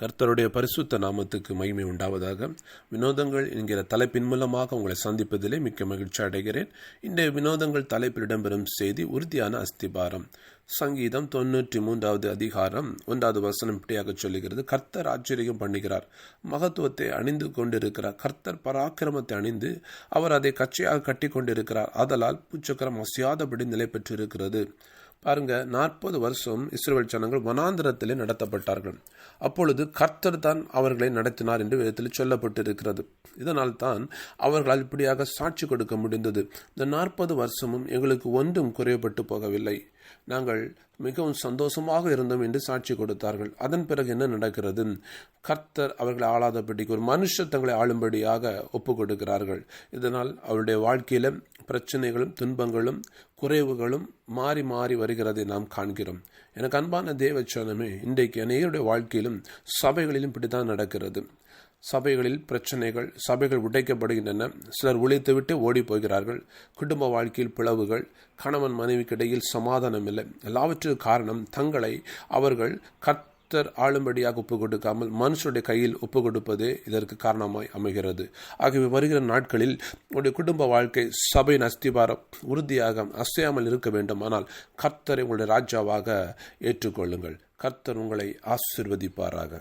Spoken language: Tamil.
கர்த்தருடைய பரிசுத்த நாமத்துக்கு மகிமை உண்டாவதாக. வினோதங்கள் என்கிற தலைப்பின் மூலமாக உங்களை சந்திப்பதிலே மிக்க மகிழ்ச்சி அடைகிறேன். இன்றைய வினோதங்கள் தலைப்பில் இடம்பெறும் செய்தி உறுதியான அஸ்திபாரம். சங்கீதம் தொன்னூற்றி மூன்றாவது அதிகாரம் ஒன்றாவது வசனம் இப்படியாக சொல்லுகிறது. கர்த்தர் ஆச்சரியம் பண்ணுகிறார். மகத்துவத்தை அணிந்து கொண்டிருக்கிறார். கர்த்தர் பராக்கிரமத்தை அணிந்து அவர் அதை கச்சையாக கட்டி கொண்டிருக்கிறார் அதலால் பூச்சக்கரம் அசையாதபடி நிலை பெற்றிருக்கிறது பாருங்க நாற்பது வருஷம் இஸ்ரேல் ஜனங்கள் வனாந்திரத்திலே நடத்தப்பட்டார்கள். அப்பொழுது கர்த்தர் தான் அவர்களை நடத்தினார் என்று விதத்தில் சொல்லப்பட்டிருக்கிறது. இதனால் தான் அவர்களால் இப்படியாக சாட்சி கொடுக்க முடிந்தது. இந்த நாற்பது வருஷமும் எங்களுக்கு ஒன்றும் குறையப்பட்டு போகவில்லை. நாங்கள் மிகவும் சந்தோஷமாக இருந்தோம் என்று சாட்சி கொடுத்தார்கள். அதன் பிறகு என்ன நடக்கிறது? கர்த்தர் அவர்களை ஆளாதபடிக்கு ஒரு மனுஷர் தங்களை ஆளும்படியாக ஒப்பு கொடுக்கிறார்கள் இதனால் அவருடைய வாழ்க்கையில் பிரச்சனைகளும் துன்பங்களும் குறைவுகளும் மாறி மாறி வருகிறதை நாம் காண்கிறோம். எனக்கு அன்பான தேவச்சனமே இன்றைக்கு அநேகருடைய வாழ்க்கையிலும் சபைகளிலும் இப்படி தான் நடக்கிறது. சபைகளில் பிரச்சனைகள் சபைகள் உடைக்கப்படுகின்றன. சிலர் உழைத்துவிட்டு ஓடி போகிறார்கள் குடும்ப வாழ்க்கையில் பிளவுகள் கணவன் மனைவிக்கிடையில் சமாதானம் இல்லை எல்லாவற்றுக்கும் காரணம் தங்களை அவர்கள் கர்த்தர் ஆளும்படியாக ஒப்பு கொடுக்காமல் மனுஷனுடைய கையில் ஒப்பு கொடுப்பதே இதற்கு காரணமாய் அமைகிறது. ஆகவே வருகிற நாட்களில் உடைய குடும்ப வாழ்க்கை சபையின் அஸ்திபாரம் உறுதியாக அசையாமல் இருக்க வேண்டும். ஆனால் கர்த்தரை உங்களுடைய ராஜாவாக ஏற்றுக்கொள்ளுங்கள். கர்த்தர் உங்களை ஆசிர்வதிப்பாராக.